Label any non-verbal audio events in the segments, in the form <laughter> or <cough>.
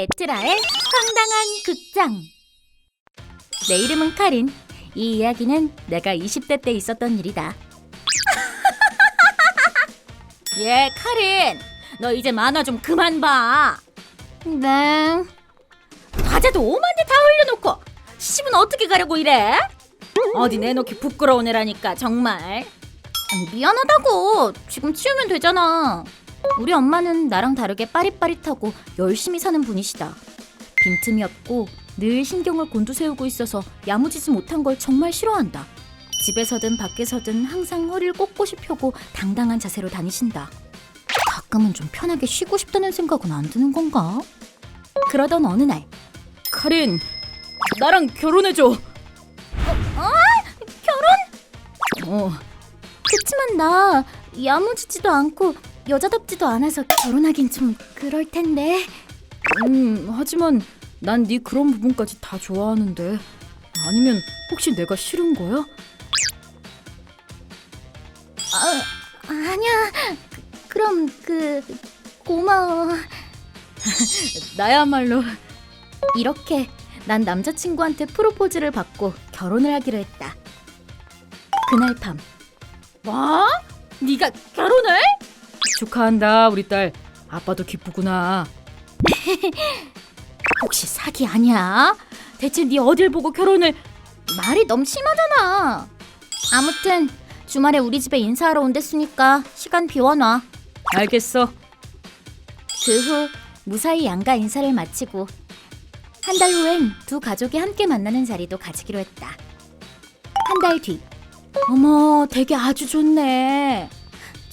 에트라의 황당한 극장. 내 이름은 카린. 이 이야기는 내가 20대 때 있었던 일이다. <laughs> 예, 카린. 너 이제 만화 좀 그만 봐. 네. 과자도 오만데 다 흘려놓고 시집은 어떻게 가려고 이래? 어디 내놓기 부끄러운 애라니까 정말. 미안하다고. 지금 치우면 되잖아. 우리 엄마는 나랑 다르게 빠릿빠릿하고 열심히 사는 분이시다. 빈틈이 없고 늘 신경을 곤두세우고 있어서 야무지지 못한 걸 정말 싫어한다. 집에서든 밖에서든 항상 허리를 꼿꼿이 펴고 당당한 자세로 다니신다. 가끔은 좀 편하게 쉬고 싶다는 생각은 안 드는 건가? 그러던 어느 날 카린, 나랑 결혼해줘. 어, 그치만 나 야무지지도 않고 여자답지도 않아서 결혼하긴 좀 그럴 텐데 음, 하지만 난 네 그런 부분까지 다 좋아하는데. 아니면 혹시 내가 싫은 거야? 아, 아니야 그, 그럼 그 고마워 <laughs> 나야말로 이렇게 난 남자친구한테 프로포즈를 받고 결혼을 하기로 했다 그날 밤 뭐? 네가 결혼을? 축하한다, 우리 딸. 아빠도 기쁘구나. <laughs> 혹시 사기 아니야? 대체 네 어딜 보고 결혼을 말이 너무 심하잖아 아무튼 주말에 우리 집에 인사하러 온댔으니까 시간 비워놔 알겠어. 그 후 무사히 양가 인사를 마치고 한 달 후엔 두 가족이 함께 만나는 자리도 가지기로 했다. 한 달 뒤. 어머, 되게 아주 좋네.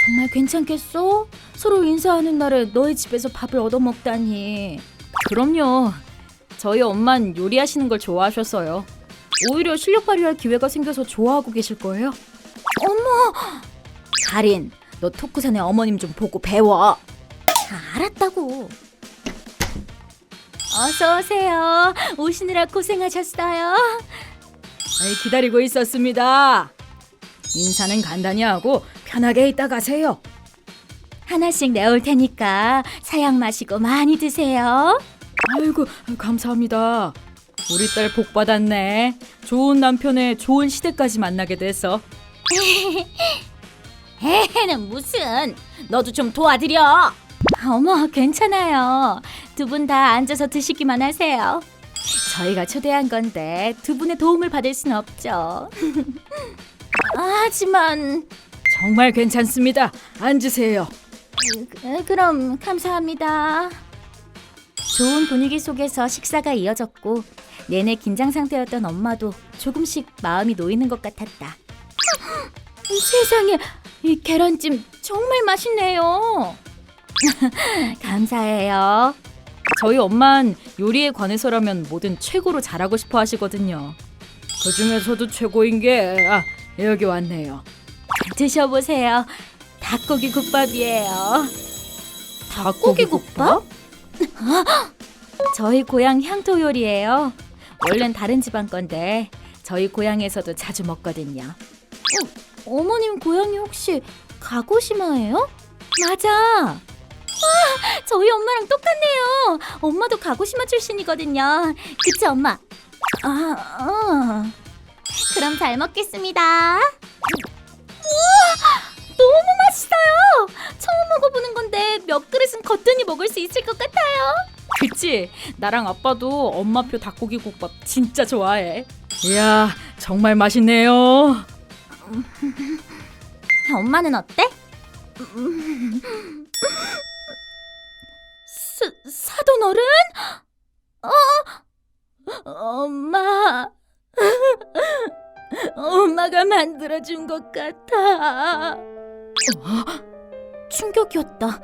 정말 괜찮겠어? 서로 인사하는 날에 너희 집에서 밥을 얻어먹다니. 그럼요. 저희 엄만 요리하시는 걸 좋아하셔서요. 오히려 실력 발휘할 기회가 생겨서 좋아하고 계실 거예요. 가린, 너 토크산의 어머님 좀 보고 배워. 아, 알았다고. 어서 오세요. 오시느라 고생하셨어요. 아이, 기다리고 있었습니다. 인사는 간단히 하고 편하게 있다 가세요. 하나씩 내올 테니까 사양 마시고 많이 드세요. 아이고 감사합니다. 우리 딸 복 받았네. 좋은 남편의 좋은 시대까지 만나게 돼서. <laughs> 에는 무슨? 너도 좀 도와드려. 어머, 괜찮아요. 두 분 다 앉아서 드시기만 하세요. 저희가 초대한 건데 두 분의 도움을 받을 순 없죠. <laughs> 아, 하지만 정말 괜찮습니다. 앉으세요. 그- 그럼 감사합니다. 좋은 분위기 속에서 식사가 이어졌고 내내 긴장 상태였던 엄마도 조금씩 마음이 놓이는 것 같았다. 세상에 이 계란찜 정말 맛있네요. <laughs> 감사해요. 저희 엄만 요리에 관해서라면 뭐든 최고로 잘하고 싶어 하시거든요. 그 중에서도 최고인 게 아, 여기 왔네요. 드셔보세요. 닭고기 국밥이에요. 닭고기 국밥? 저희 고향 향토 요리예요. 원래는 다른 지방 건데 저희 고향에서도 자주 먹거든요. 어, 어머님 고향이 혹시 가고시마예요? 맞아. 와, 저희 엄마랑 똑같네요. 엄마도 가고시마 출신이거든요. 그치 엄마? 아, 어. 그럼 잘 먹겠습니다. 우와, 너무 맛있어요. 처음 먹어보는 건데 몇 그릇은 거뜬히 먹을 수 있을 것 같아요. 그치? 나랑 아빠도 엄마표 닭고기 국밥 진짜 좋아해. 이야 정말 맛있네요. <laughs> 엄마는 어때? 사, 사돈 어른? 어? 엄마 엄마가 만들어준 것 같아 어? 충격이었다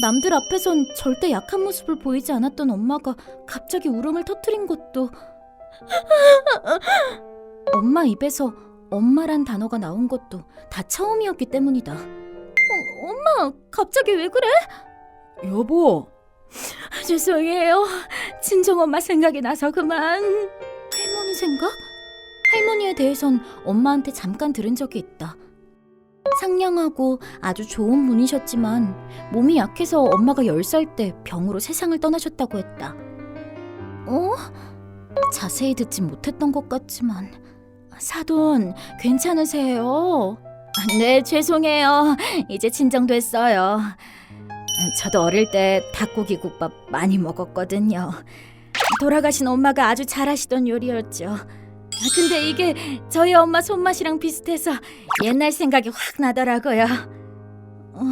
남들 앞에선 절대 약한 모습을 보이지 않았던 엄마가 갑자기 울음을 터뜨린 것도 엄마 입에서 엄마란 단어가 나온 것도 다 처음이었기 때문이다. 어, 엄마, 갑자기 왜 그래? 여보 죄송해요. 친정 엄마 생각이 나서 그만. 할머니 생각? 할머니에 대해선 엄마한테 잠깐 들은 적이 있다. 상냥하고 아주 좋은 분이셨지만 몸이 약해서 엄마가 10살 때 병으로 세상을 떠나셨다고 했다. 어? 자세히 듣지 못했던 것 같지만 사돈 괜찮으세요? 네 죄송해요 이제 진정됐어요 저도 어릴 때 닭고기 국밥 많이 먹었거든요 돌아가신 엄마가 아주 잘하시던 요리였죠 근데 이게 저희 엄마 손맛이랑 비슷해서 옛날 생각이 확 나더라고요 어,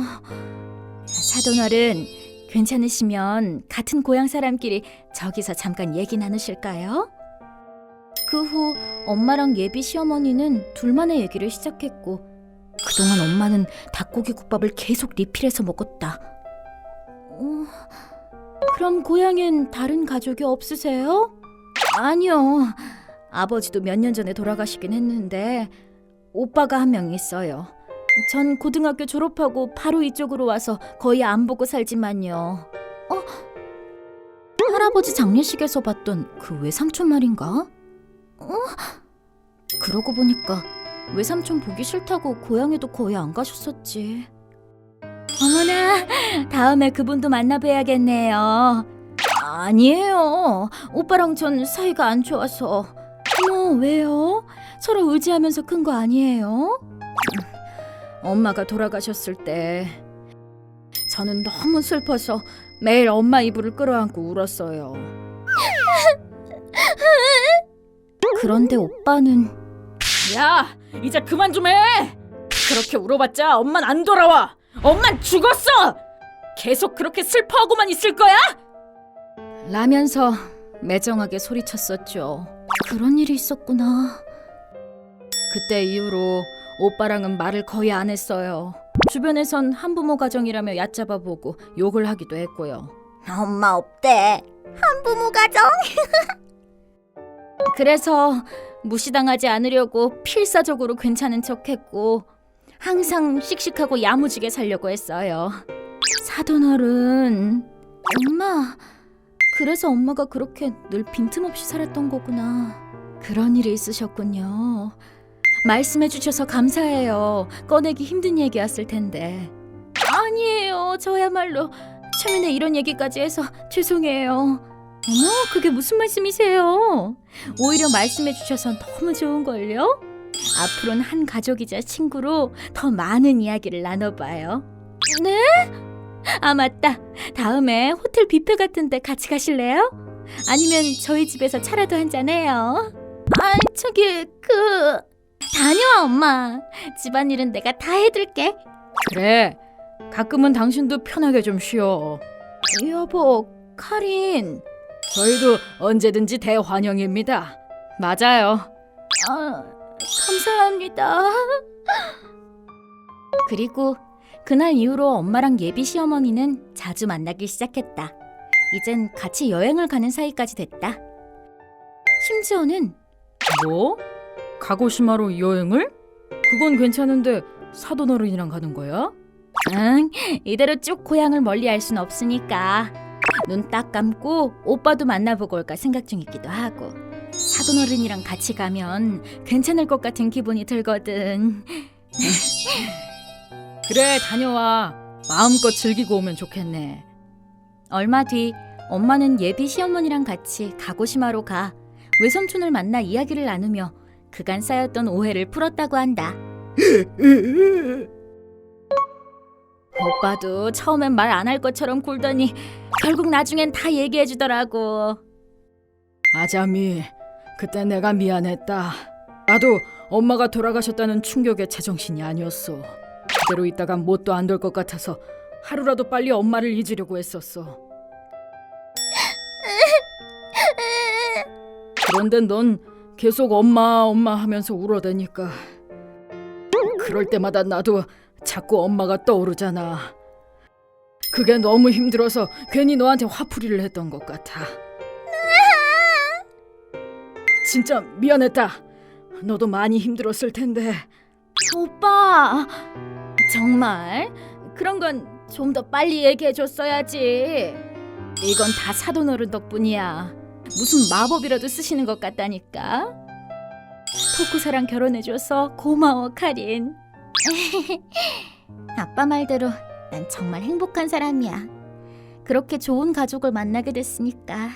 사돈어른 괜찮으시면 같은 고향 사람끼리 저기서 잠깐 얘기 나누실까요? 그 후 엄마랑 예비 시어머니는 둘만의 얘기를 시작했고 그동안 엄마는 닭고기 국밥을 계속 리필해서 먹었다. 어, 그럼 고향엔 다른 가족이 없으세요? 아니요. 아버지도 몇 년 전에 돌아가시긴 했는데 오빠가 한 명 있어요. 전 고등학교 졸업하고 바로 이쪽으로 와서 거의 안 보고 살지만요. 어? 할아버지 장례식에서 봤던 그 외삼촌 말인가? 어? 그러고 보니까 외삼촌 보기 싫다고 고향에도 거의 안 가셨었지. 어머나, 다음에 그분도 만나봐야겠네요. 아니에요. 오빠랑 전 사이가 안 좋아서. 왜요? 서로 의지하면서 큰 거 아니에요? 엄마가 돌아가셨을 때 저는 너무 슬퍼서 매일 엄마 이불을 끌어안고 울었어요. 그런데 오빠는 야, 이제 그만 좀 해. 그렇게 울어봤자 엄만 안 돌아와. 엄만 죽었어. 계속 그렇게 슬퍼하고만 있을 거야? 라면서 매정하게 소리쳤었죠. 그런 일이 있었구나. 그때 이후로 오빠랑은 말을 거의 안 했어요. 주변에선 한부모 가정이라며 얕잡아 보고 욕을 하기도 했고요. 엄마 없대. 한부모 가정. <laughs> 그래서 무시당하지 않으려고 필사적으로 괜찮은 척했고 항상 씩씩하고 야무지게 살려고 했어요. 사돈어른, 엄마. 그래서 엄마가 그렇게 늘 빈틈없이 살았던 거구나. 그런 일이 있으셨군요. 말씀해 주셔서 감사해요. 꺼내기 힘든 얘기였을 텐데. 아니에요. 저야말로 최면에 이런 얘기까지 해서 죄송해요. 어머, 그게 무슨 말씀이세요? 오히려 말씀해 주셔서 너무 좋은걸요? 앞으로는 한 가족이자 친구로 더 많은 이야기를 나눠봐요. 네? 아, 맞다. 다음에 호텔 뷔페 같은 데 같이 가실래요? 아니면 저희 집에서 차라도 한잔 해요. 아, 저기, 그... 다녀와, 엄마. 집안일은 내가 다 해둘게. 그래. 가끔은 당신도 편하게 좀 쉬어. 여보, 카린. 저희도 언제든지 대환영입니다. 맞아요. 아, 감사합니다. <gasps> 그리고 그날 이후로 엄마랑 예비 시어머니는 자주 만나기 시작했다. 이젠 같이 여행을 가는 사이까지 됐다. 심지어는 뭐? 가고시마로 여행을? 그건 괜찮은데 사돈 어른이랑 가는 거야? 응, 이대로 쭉 고향을 멀리할 순 없으니까 눈 딱 감고 오빠도 만나보고 올까 생각 중이기도 하고 사돈 어른이랑 같이 가면 괜찮을 것 같은 기분이 들거든. <laughs> 그래 다녀와. 마음껏 즐기고 오면 좋겠네. 얼마 뒤 엄마는 예비 시어머니랑 같이 가고시마로 가 외삼촌을 만나 이야기를 나누며 그간 쌓였던 오해를 풀었다고 한다. <laughs> 오빠도 처음엔 말 안 할 것처럼 굴더니 결국 나중엔 다 얘기해 주더라고. 아자미, 그때 내가 미안했다. 나도 엄마가 돌아가셨다는 충격에 제정신이 아니었어. 그대로 있다간 뭣도 안 될 것 같아서 하루라도 빨리 엄마를 잊으려고 했었어. 그런데 넌 계속 엄마 엄마 하면서 울어대니까 그럴 때마다 나도 자꾸 엄마가 떠오르잖아. 그게 너무 힘들어서 괜히 너한테 화풀이를 했던 것 같아. 진짜 미안했다. 너도 많이 힘들었을 텐데. 오빠 정말 그런 건 좀 더 빨리 얘기해 줬어야지. 이건 다 사돈 어른 덕분이야. 무슨 마법이라도 쓰시는 것 같다니까. 토쿠사랑 결혼해줘서 고마워 카린. <laughs> 아빠 말대로 난 정말 행복한 사람이야. 그렇게 좋은 가족을 만나게 됐으니까.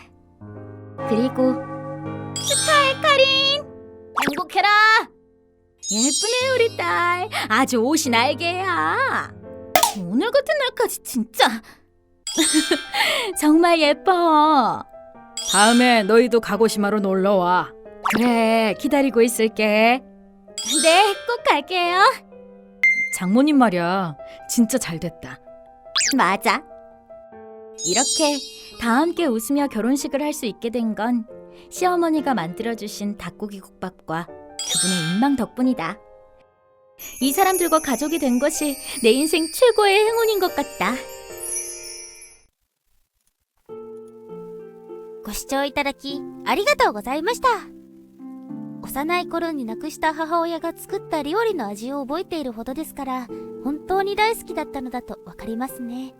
그리고 축하해 카린 행복해라 예쁘네 우리 딸 아주 옷이 날개야 오늘 같은 날까지 진짜 <laughs> 정말 예뻐 다음에 너희도 가고시마로 놀러 와. 그래 기다리고 있을게 네 꼭 갈게요 장모님 말이야. 진짜 잘 됐다. 맞아. 이렇게 다 함께 웃으며 결혼식을 할 수 있게 된 건 시어머니가 만들어주신 닭고기 국밥과 그분의 인망 덕분이다. 이 사람들과 가족이 된 것이 내 인생 최고의 행운인 것 같다. ご視聴いただきありがとうございました幼い頃に亡くした母親が作った料理の味を覚えているほどですから本当に大好きだったのだとわかりますね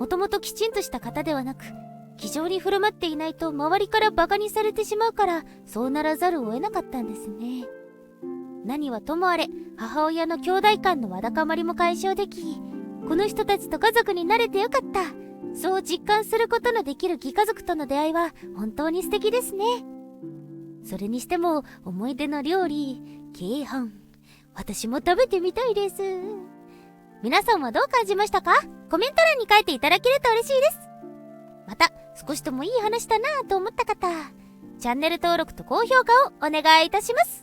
もともときちんとした方ではなく 気丈に振る舞っていないと周りからバカにされてしまうからそうならざるを得なかったんですね何はともあれ母親の兄弟間のわだかまりも解消できこの人たちと家族になれてよかったそう実感することのできる義家族との出会いは本当に素敵ですね。それにしても思い出の料理、鶏飯。私も食べてみたいです。皆さんはどう感じましたか？コメント欄に書いていただけると嬉しいです。また、少しでもいい話だなぁと思った方、チャンネル登録と高評価をお願いいたします。